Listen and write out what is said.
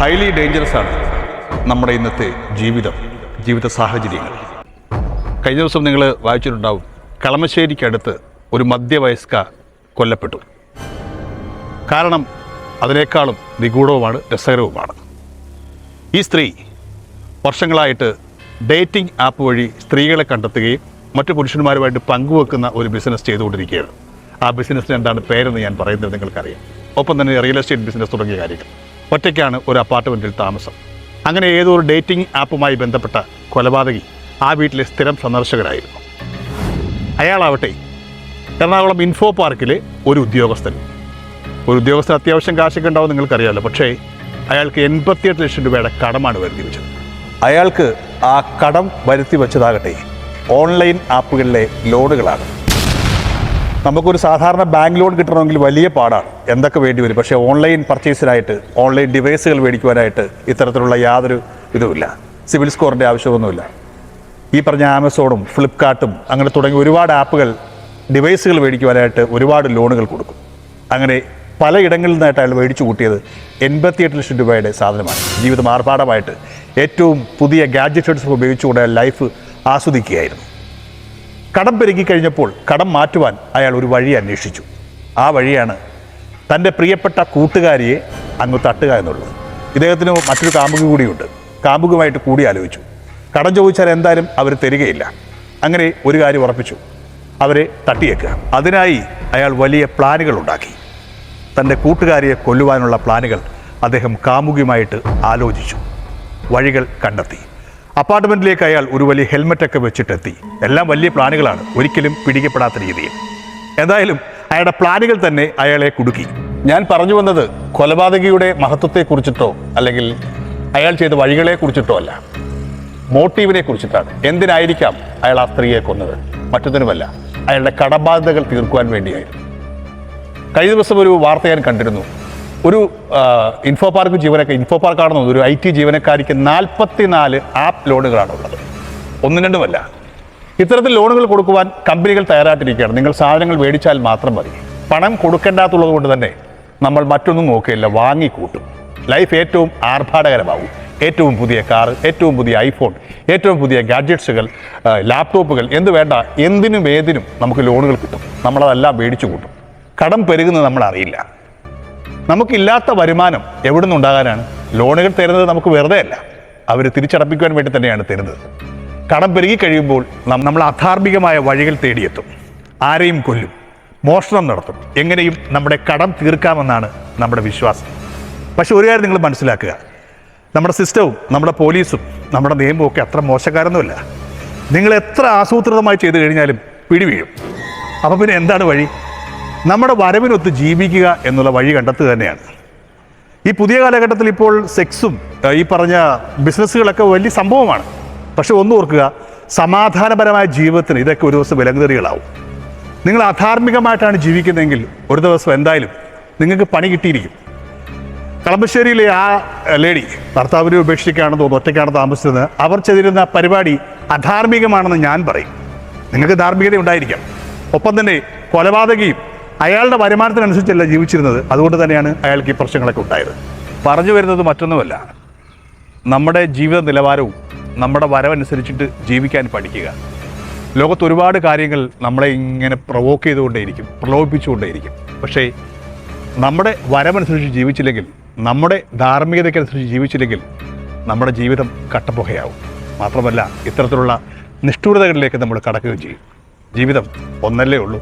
Highly dangerous ആണ് നമ്മുടെ ഇന്നത്തെ ജീവിതം ജീവിത സാഹചര്യങ്ങൾ കഴിഞ്ഞ ദിവസം നിങ്ങൾ വായിച്ചിട്ടുണ്ടാവും കളമശ്ശേരിക്കടുത്ത് ഒരു മധ്യവയസ്ക കൊല്ലപ്പെട്ടു. കാരണം അതിനേക്കാളും നിഗൂഢവുമാണ് രസകരവുമാണ്. ഈ സ്ത്രീ വർഷങ്ങളായിട്ട് ഡേറ്റിംഗ് ആപ്പ് വഴി സ്ത്രീകളെ കണ്ടെത്തുകയും മറ്റു പുരുഷന്മാരുമായിട്ട് പങ്കുവെക്കുന്ന ഒരു ബിസിനസ് ചെയ്തുകൊണ്ടിരിക്കുകയാണ്. ആ ബിസിനസ്സിന് എന്താണ് പേരെന്ന് ഞാൻ പറയുന്നത് നിങ്ങൾക്കറിയാം. ഒപ്പം തന്നെ റിയൽ എസ്റ്റേറ്റ് ബിസിനസ് തുടങ്ങിയ കാര്യങ്ങൾ. ഒറ്റയ്ക്കാണ് ഒരു അപ്പാർട്ട്മെന്റിൽ താമസം. അങ്ങനെ ഏതോ ഒരു ഡേറ്റിംഗ് ആപ്പുമായി ബന്ധപ്പെട്ട കൊലപാതകി ആ വീട്ടിലെ സ്ഥിരം സന്ദർശകരായിരുന്നു. അയാളാവട്ടെ എറണാകുളം ഇൻഫോ പാർക്കിലെ ഒരു ഉദ്യോഗസ്ഥൻ. ഒരു ഉദ്യോഗസ്ഥൻ അത്യാവശ്യം കാശൊക്കെ ഉണ്ടാവും നിങ്ങൾക്കറിയാമല്ലോ പക്ഷേ അയാൾക്ക് എൺപത്തിയെട്ട് ലക്ഷം രൂപയുടെ കടമാണ് വരുത്തി വെച്ചത് അയാൾക്ക് ആ കടം വരുത്തി വെച്ചതാകട്ടെ ഓൺലൈൻ ആപ്പുകളിലെ ലോണുകളാണ് നമുക്കൊരു സാധാരണ ബാങ്ക് ലോൺ കിട്ടണമെങ്കിൽ വലിയ പാടാണ്. എന്തൊക്കെ വേണ്ടി വരും? പക്ഷേ ഓൺലൈൻ പർച്ചേസിനായിട്ട് ഓൺലൈൻ ഡിവൈസുകൾ മേടിക്കുവാനായിട്ട് ഇത്തരത്തിലുള്ള യാതൊരു ഇതുമില്ല. സിവിൽ സ്കോറിന്റെ ആവശ്യമൊന്നുമില്ല. ഈ പറഞ്ഞ ആമസോണും ഫ്ലിപ്കാർട്ടും അങ്ങനെ തുടങ്ങി ഒരുപാട് ആപ്പുകൾ ഡിവൈസുകൾ മേടിക്കുവാനായിട്ട് ഒരുപാട് ലോണുകൾ കൊടുക്കും. അങ്ങനെ പലയിടങ്ങളിൽ നിന്നായിട്ട് അയാൾ മേടിച്ചു കൂട്ടിയത് എൺപത്തിയെട്ട് ലക്ഷം രൂപയുടെ സാധനമാണ്. ജീവിതം ആർഭാടമായിട്ട് ഏറ്റവും പുതിയ ഗാഡ്ജറ്റ്സ് ഉപയോഗിച്ചുകൊണ്ട് ലൈഫ് ആസ്വദിക്കുകയായിരുന്നു. കടം പെരുകി കഴിഞ്ഞപ്പോൾ കടം മാറ്റുവാൻ അയാൾ ഒരു വഴി അന്വേഷിച്ചു. ആ വഴിയാണ് തന്റെ പ്രിയപ്പെട്ട കൂട്ടുകാരിയെ അങ്ങ് തട്ടുക എന്നുള്ളത്. ഇദ്ദേഹത്തിന് മറ്റൊരു കാമ്പുക കൂടിയുണ്ട്. കാമ്പുകുമായിട്ട് കൂടി ആലോചിച്ചു. കടം ചോദിച്ചാൽ എന്തായാലും അവർ തരികയില്ല. അങ്ങനെ ഒരു കാര്യം ഉറപ്പിച്ചു. അവരെ തട്ടിയേക്കുക. അതിനായി അയാൾ വലിയ പ്ലാനുകൾ ഉണ്ടാക്കി. തന്റെ കൂട്ടുകാരിയെ കൊല്ലുവാനുള്ള പ്ലാനുകൾ അദ്ദേഹം കാമുകിയുമായിട്ട് ആലോചിച്ചു. വഴികൾ കണ്ടെത്തി. അപ്പാർട്ട്മെന്റിലേക്ക് അയാൾ ഒരു വലിയ ഹെൽമെറ്റൊക്കെ വെച്ചിട്ടെത്തി. എല്ലാം വലിയ പ്ലാനുകളാണ്. ഒരിക്കലും പിടിക്കപ്പെടാത്ത രീതിയിൽ. എന്തായാലും അയാളുടെ പ്ലാനുകൾ തന്നെ അയാളെ കുടുക്കി. ഞാൻ പറഞ്ഞു വന്നത് കൊലപാതകിയുടെ മഹത്വത്തെക്കുറിച്ചിട്ടോ അല്ലെങ്കിൽ അയാൾ ചെയ്ത വഴികളെ കുറിച്ചിട്ടോ അല്ല. മോട്ടീവിനെ കുറിച്ചിട്ടാണ് എന്തിനായിരിക്കാം അയാൾ ആ സ്ത്രീയെ കൊന്നത്? മറ്റൊന്നിനുമല്ല അയാളുടെ കടബാധ്യതകൾ തീർക്കുവാൻ വേണ്ടിയായിരുന്നു. കഴിഞ്ഞ ദിവസം ഒരു വാർത്ത ഞാൻ കണ്ടിരുന്നു. ഒരു ഇൻഫോ പാർക്ക് ജീവനക്കാർ ഇൻഫോ പാർക്കാണെന്ന് ഒരു ഐ ടി ജീവനക്കാരിക്ക് നാൽപ്പത്തി നാല് ആപ്പ് ലോണുകളാണ് ഉള്ളത്. ഒന്നും രണ്ടുമല്ല. ഇത്തരത്തിൽ ലോണുകൾ കൊടുക്കുവാൻ കമ്പനികൾ തയ്യാറായിട്ടിരിക്കുകയാണ്. നിങ്ങൾ സാധനങ്ങൾ മേടിച്ചാൽ മാത്രം മതി. പണം കൊടുക്കേണ്ടാത്തുള്ളത് കൊണ്ട് തന്നെ നമ്മൾ മറ്റൊന്നും നോക്കിയില്ല വാങ്ങിക്കൂട്ടും. ലൈഫ് ഏറ്റവും ആർഭാടകരമാവും. ഏറ്റവും പുതിയ കാർ ഏറ്റവും പുതിയ ഐഫോൺ ഏറ്റവും പുതിയ ഗാഡ്ജറ്റ്സുകൾ ലാപ്ടോപ്പുകൾ എന്ത് വേണ്ട എന്തിനും ഏതിനും നമുക്ക് ലോണുകൾ കിട്ടും. നമ്മളതെല്ലാം മേടിച്ചു കൂട്ടും. കടം പെരുകുന്നത് നമ്മൾ അറിയില്ല നമുക്കില്ലാത്ത വരുമാനം എവിടെ നിന്നുണ്ടാകാനാണ് ലോണുകൾ തരുന്നത് നമുക്ക് വെറുതെ അല്ല. അവർ തിരിച്ചടപ്പിക്കുവാൻ വേണ്ടി തന്നെയാണ് തരുന്നത്. കടം പെരുകി കഴിയുമ്പോൾ നമ്മൾ അധാർമികമായ വഴികൾ തേടിയെത്തും. ആരെയും കൊല്ലും. മോഷണം നടത്തും. എങ്ങനെയും നമ്മുടെ കടം തീർക്കാമെന്നാണ് നമ്മുടെ വിശ്വാസം. പക്ഷെ ഒരു കാര്യം നിങ്ങൾ മനസ്സിലാക്കുക. നമ്മുടെ സിസ്റ്റവും നമ്മുടെ പോലീസും നമ്മുടെ നിയമവും ഒക്കെ അത്ര മോശക്കാരൊന്നുമില്ല. നിങ്ങൾ എത്ര ആസൂത്രിതമായി ചെയ്തു കഴിഞ്ഞാലും പിടിവീഴും. അപ്പം പിന്നെ എന്താണ് വഴി? നമ്മുടെ വരവിനൊത്ത് ജീവിക്കുക എന്നുള്ള വഴി കണ്ടെത്തുക തന്നെയാണ്. ഈ പുതിയ കാലഘട്ടത്തിൽ ഇപ്പോൾ സെക്സും ഈ പറഞ്ഞ ബിസിനസ്സുകളൊക്കെ വലിയ സംഭവമാണ്. പക്ഷെ ഒന്ന് ഓർക്കുക സമാധാനപരമായ ജീവിതത്തിന് ഇതൊക്കെ ഒരു ദിവസം വിലങ്ങുതറികളാവും നിങ്ങൾ അധാർമികമായിട്ടാണ് ജീവിക്കുന്നതെങ്കിൽ ഒരു ദിവസം എന്തായാലും നിങ്ങൾക്ക് പണി കിട്ടിയിരിക്കും. കളമ്പശ്ശേരിയിലെ ആ ലേഡി ഭർത്താവിനെ ഉപേക്ഷിക്കാണെന്ന് തോന്നുന്നു ഒറ്റയ്ക്കാണ് താമസിച്ചത് അവർ ചെയ്തിരുന്ന പരിപാടി അധാർമികമാണെന്ന് ഞാൻ പറയും. നിങ്ങൾക്ക് ധാർമ്മികത ഉണ്ടായിരിക്കാം. ഒപ്പം തന്നെ കൊലപാതകിയും അയാളുടെ വരുമാനത്തിനനുസരിച്ചല്ല ജീവിച്ചിരുന്നത്. അതുകൊണ്ട് തന്നെയാണ് അയാൾക്ക് ഈ പ്രശ്നങ്ങളൊക്കെ ഉണ്ടായത്. പറഞ്ഞു വരുന്നത് മറ്റൊന്നുമല്ല. നമ്മുടെ ജീവിത നിലവാരവും നമ്മുടെ വരവനുസരിച്ചിട്ട് ജീവിക്കാൻ പഠിക്കുക. ലോകത്ത് ഒരുപാട് കാര്യങ്ങൾ നമ്മളെ ഇങ്ങനെ പ്രൊവോക്ക് ചെയ്തുകൊണ്ടേയിരിക്കും പ്രലോഭിപ്പിച്ചുകൊണ്ടേയിരിക്കും. പക്ഷേ നമ്മുടെ വരവനുസരിച്ച് ജീവിച്ചില്ലെങ്കിൽ നമ്മുടെ ധാർമ്മികതയ്ക്കനുസരിച്ച് ജീവിച്ചില്ലെങ്കിൽ നമ്മുടെ ജീവിതം കട്ടപ്പുകയാവും. മാത്രമല്ല ഇത്തരത്തിലുള്ള നിഷ്ഠൂരതകളിലേക്ക് നമ്മൾ കടക്കുകയും ചെയ്യും. ജീവിതം ഒന്നല്ലേ ഉള്ളൂ.